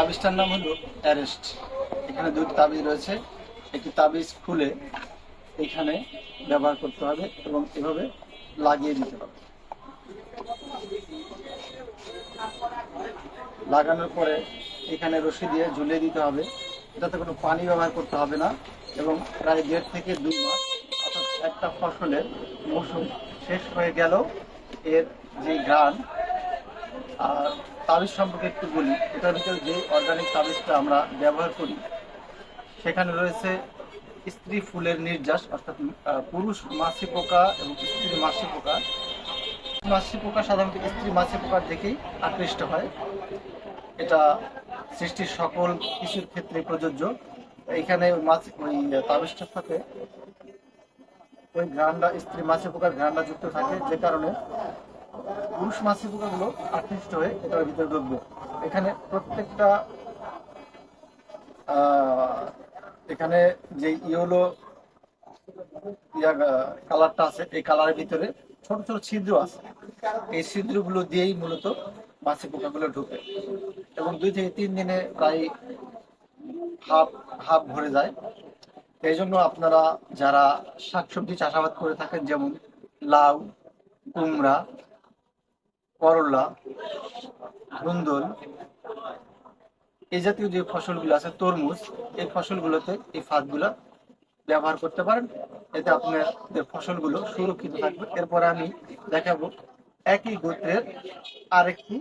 তাবিজটার নাম হলো অ্যারেস্ট। এখানে দুটি তাবিজ রয়েছে। একটি তাবিজ খুলে এখানে ব্যবহার করতে হবে এবং এভাবে লাগিয়ে দিতে হবে। লাগানোর পরে এখানে রশি দিয়ে ঝুলিয়ে দিতে হবে। এটাতে কোনো পানি ব্যবহার করতে হবে না এবং প্রায় দেড় থেকে দুই মাস অর্থাৎ একটা ফসলের মৌসুম শেষ হয়ে গেল এর যে গান আর তাবিজ সম্পর্কে একটু বলি। এটার ভিতরে যে অর্গানিক তাবিজটা আমরা ব্যবহার করি, সেখানে রয়েছে স্ত্রী ফুলের নির্যাস, অর্থাৎ পুরুষ মাছি পোকা এবং স্ত্রী মাছি পোকা। মাছি পোকা সাধারণত স্ত্রী মাছি পোকার দিকেই আকৃষ্ট হয়। এটা সৃষ্টির সকল কিছুর ক্ষেত্রে প্রযোজ্য। এখানে মাছ, ওই তাবিজটার সাথে ওই ঘ্রাণটা, স্ত্রী মাছি পোকার ঘ্রাণটা যুক্ত থাকে, যে কারণে পুরুষ মাছি পোকাগুলো আকৃষ্ট হয়ে এটার ভিতরে ঢুকবে। এখানে প্রত্যেকটা এখানে যে ইয়েলো ইয়া, কালারটা আছে, এই কালারের ভিতরে ছোট ছোট ছিদ্র আছে। এই ছিদ্রগুলো দিয়েই মূলত মাছি পোকাগুলো ঢুকে। এবং দুই থেকে তিন দিনে প্রায় হাফ হাফ ভরে যায়। এই জন্য আপনারা যারা শাকসবজি চাষাবাদ করে থাকেন, যেমন লাউ, কুমড়া করলা ধুন্দল এই জাতীয় যে ফসলগুলো আছে, তরমুজ, এই ফসলগুলোতে এই ফাঁদগুলো ব্যবহার করতে পারেন। এতে আপনাদের ফসলগুলো সুরক্ষিত থাকবে। এরপরে আমি দেখাবো একই গোত্রের আরেকটি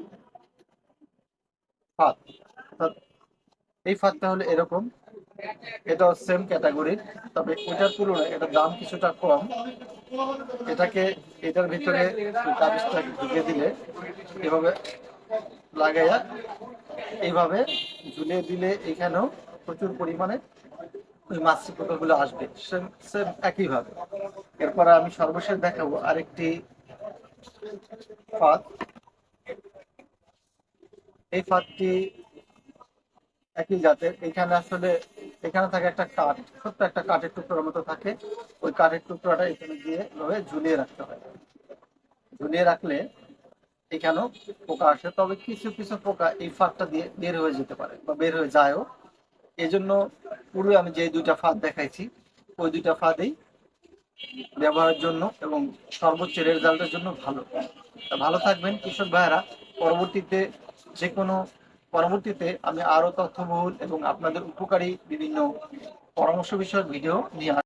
ফাঁদ। এই ফাঁদটা হলো এরকম এটাও সেম ক্যাটাগরির তবে এটার তুলনায় এটার দাম কিছুটা কম। এটাকে, এটার ভিতরে তাবিজটা ঢুকে দিলে এভাবে লাগাইয়া এইভাবে ঝুলিয়ে দিলে এখানেও প্রচুর পরিমাণে ওই মাছি পোকাগুলো আসবে। সেম একইভাবে এরপরে আমি সর্বশেষ দেখাবো আরেকটি ফাঁদ। এই ফাঁদটি একই জাতের। এখানে আসলে এখানে থাকে একটা কাঠ, ছোট্ট একটা কাঠের টুকরোর মতো থাকে। ওই কাঠের টুকরোটা এখানে দিয়ে এভাবে ঝুলিয়ে রাখতে হয়। ঝুলিয়ে রাখলে এখানেও পোকা আসে। তবে কিছু কিছু পোকা এই ফাঁদটা দিয়ে বের হয়ে যেতে পারে বা বের হয়ে যায়ও। এই জন্য পূর্বে আমি যে দুইটা ফাঁদ দেখাইছি, ওই দুইটা ফাঁদেই ব্যবহারের জন্য এবং সর্বোচ্চ রেজাল্টের জন্য ভালো। ভালো থাকবেন কৃষক ভাইয়েরা। পরবর্তীতে যে কোনো পরবর্তীতে আমি আরও তথ্যবহুল এবং আপনাদের উপকারী বিভিন্ন পরামর্শ বিষয়ক ভিডিও নিয়ে